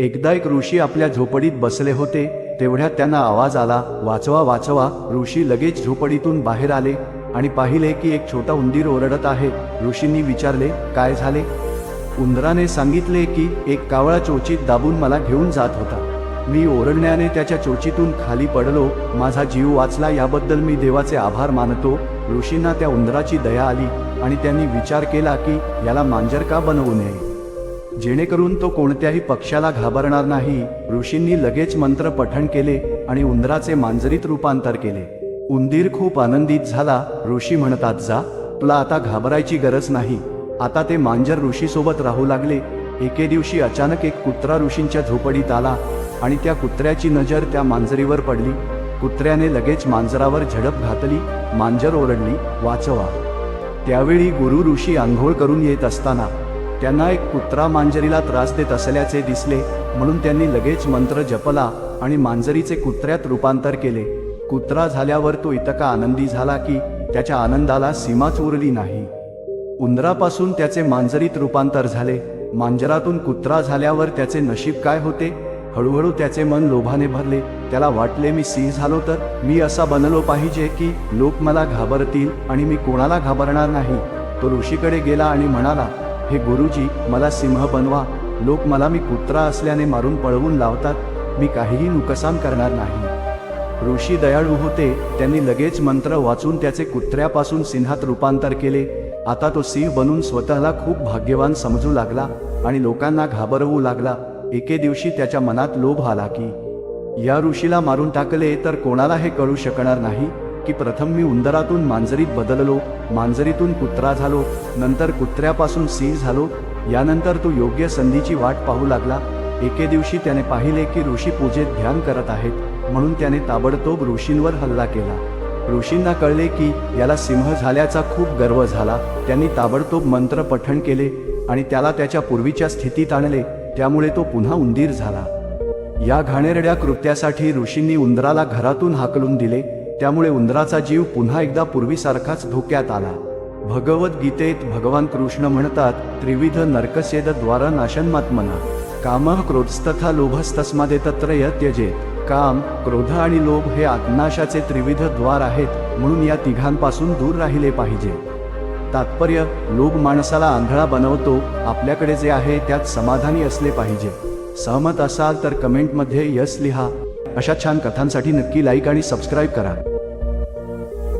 एकदा एक ऋषी आपल्या झोपडीत बसले होते तेवढ्यात त्यांना आवाज आला वाचवा वाचवा. ऋषी लगेच झोपडीतून बाहेर आले आणि पाहिले की एक छोटा उंदीर ओरडत आहे. ऋषींनी विचारले काय झाले? उंदराने सांगितले की एक कावळा चोचीत दाबून मला घेऊन जात होता. मी ओरडण्याने त्याच्या चोचीतून खाली पडलो. माझा जीव वाचला याबद्दल मी देवाचे आभार मानतो. ऋषींना त्या उंदराची दया आली आणि त्यांनी विचार केला की याला मांजर का बनवू नये? जेणेकरून तो कोणत्याही पक्षाला घाबरणार नाही. ऋषींनी लगेच मंत्र पठण केले आणि उंदराचे मांजरीत रूपांतर केले. उंदीर खूप आनंदित झाला. ऋषी म्हणतात जा तुला आता घाबरायची गरज नाही. आता ते मांजर ऋषीसोबत राहू लागले. एके दिवशी अचानक एक कुत्रा ऋषींच्या झोपडीत आला आणि त्या कुत्र्याची नजर त्या मांजरीवर पडली. कुत्र्याने लगेच मांजरावर झडप घातली. मांजर ओरडली वाचवा. त्यावेळी गुरु ऋषी आंघोळ करून येत असताना त्यांना एक कुत्रा मांजरीला त्रास देत असल्याचे दिसले म्हणून त्यांनी लगेच मंत्र जपला आणि मांजरीचे कुत्र्यात रूपांतर केले. कुत्रा झाल्यावर तो इतका आनंदी झाला की त्याच्या आनंदाला सीमाच उरली नाही. उंदरापासून त्याचे मांजरीत रूपांतर झाले. मांजरातून कुत्रा झाल्यावर त्याचे नशीब काय होते? हळूहळू त्याचे मन लोभाने भरले. त्याला वाटले मी सिंह झालो तर मी असा बनलो पाहिजे की लोक मला घाबरतील आणि मी कोणाला घाबरणार नाही. तो ऋषीकडे गेला आणि म्हणाला हे गुरुजी मला सिंह बनवा. लोक मला मी कुत्रा असल्याने मारून पळवून लावतात. मी काहीही नुकसान करणार नाही. ऋषी दयाळू होते. त्यांनी लगेच मंत्र वाचून त्याचे कुत्र्यापासून सिंहात रूपांतर केले. आता तो सिंह बनून स्वतःला खूप भाग्यवान समजू लागला आणि लोकांना घाबरवू लागला. एके दिवशी त्याच्या मनात लोभ आला की या ऋषीला मारून टाकले तर कोणाला हे कळू शकणार नाही? की प्रथम मी उंदरातून मांजरीत बदललो मांजरीतून कुत्रा झालो नंतर कुत्र्यापासून सिंह झालो यानंतर तो योग्य संधीची वाट पाहू लागला. एके दिवशी त्याने पाहिले की ऋषी पूजेत ध्यान करत आहेत म्हणून त्याने ताबडतोब ऋषींवर हल्ला केला. ऋषींना कळले की याला सिंह झाल्याचा खूप गर्व झाला. त्यांनी ताबडतोब मंत्र पठण केले आणि त्याला त्याच्या पूर्वीच्या स्थितीत आणले त्यामुळे तो पुन्हा उंदीर झाला. या घाणेरड्या कृत्यासाठी ऋषींनी उंदराला घरातून हाकलून दिले. त्यामुळे उंदराचा जीव पुन्हा एकदा पूर्वीसारखाच धोक्यात आला. भगवद्गीतेत भगवान कृष्ण म्हणतात त्रिविध नरकसेद द्वारा नाशन्मात्मना काम क्रोधस्तथा लोभस्तस्मादे तत्र त्यजेत काम क्रोध आणि लोभ हे आत्मनाशाचे त्रिविध द्वार आहेत म्हणून या तिघांपासून दूर राहिले पाहिजे. तात्पर्य लोभ माणसाला आंधळा बनवतो आपल्याकडे जे आहे त्यात समाधानी असले पाहिजे. सहमत असाल तर कमेंटमध्ये यस लिहा. अशा छान कथांसाठी नक्की लाईक आणि सबस्क्राईब करा.